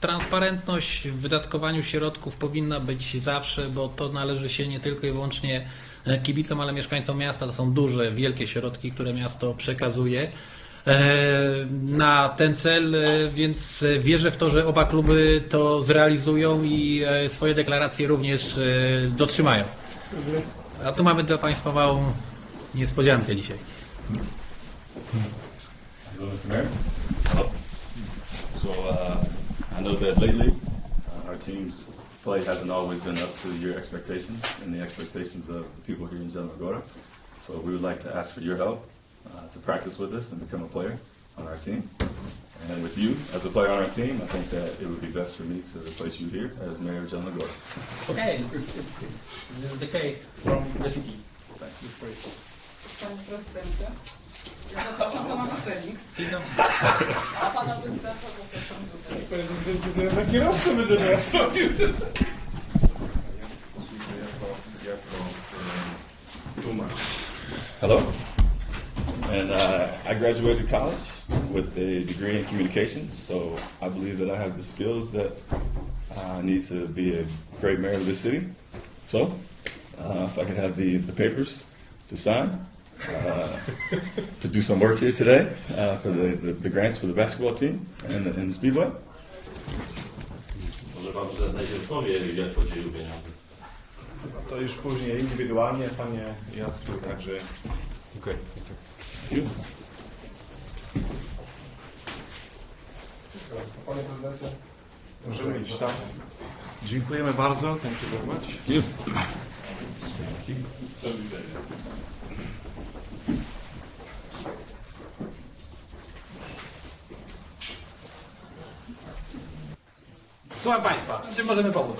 Transparentność w wydatkowaniu środków powinna być zawsze, bo to należy się nie tylko i wyłącznie e, kibicom, ale mieszkańcom miasta. To są duże, wielkie środki, które miasto przekazuje e, na ten cel, e, więc wierzę w to, że oba kluby to zrealizują i swoje deklaracje również dotrzymają. A tu mamy dla Państwa małą niespodziankę dzisiaj. Mr. Mayor. So uh, I know that lately uh, our team's play hasn't always been up to your expectations and the expectations of the people here in Jelmagora. So we would like to ask for your help uh, to practice with us and become a player on our team. And with you as a player on our team, I think that it would be best for me to replace you here as mayor of Jelmagora. Okay, this is the cake from the city. Panie prezydencie, ja zapraszam pana na trening, a pana prezydenta zapraszam tutaj. Na kierowcę będę teraz robił. Hello. And uh, I graduated college with a degree in communications, so I believe that I have the skills that I need to be a great mayor of this city. So, uh, if I could have the, the papers to sign, uh, to do some work here today uh, for the, the, the grants for the basketball team and, and Speedway. Może pan prezydent najpierw powie, jak podzielił pieniądze. To już później indywidualnie, panie Jacku, także... Thank you. Panie prezydencie, możemy iść tam. Dziękujemy bardzo. Thank you very much. Słucham Państwa, czym możemy pomóc?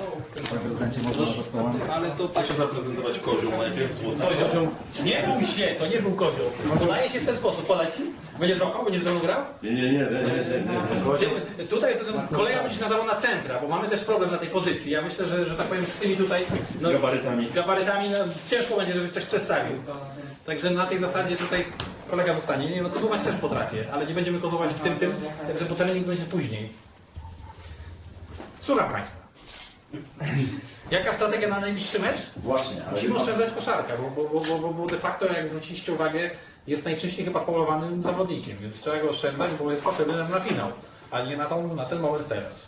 Ale to tak Proszę zaprezentować kozioł najpierw. Kozioł. Nie bój się, to nie był kozioł. Podaje się w ten sposób, podać ci? Będziesz rokał, będziesz ze mną grał? Nie, nie, nie, nie, nie, nie, nie. Ty- Tutaj to koleja będzie nadawał na centra, bo mamy też problem na tej pozycji. Ja myślę, że, że tak powiem z tymi tutaj no, Gabarytami. gabarytami no, ciężko będzie, żeby ktoś przedstawił. Także na tej zasadzie tutaj kolega zostanie. Nie, no kozować też potrafię, ale nie będziemy kozować w tym, tym, także bo trening będzie później. Słucham Państwa. Jaka strategia na najbliższy mecz? Właśnie, Musimy oszczędzać koszarkę, bo, bo, bo, bo, bo de facto, jak zwróciliście uwagę, jest najczęściej chyba faulowanym zawodnikiem, więc trzeba go oszczędzać, bo jest potrzebny nam na finał, a nie na, tą, na ten moment teraz.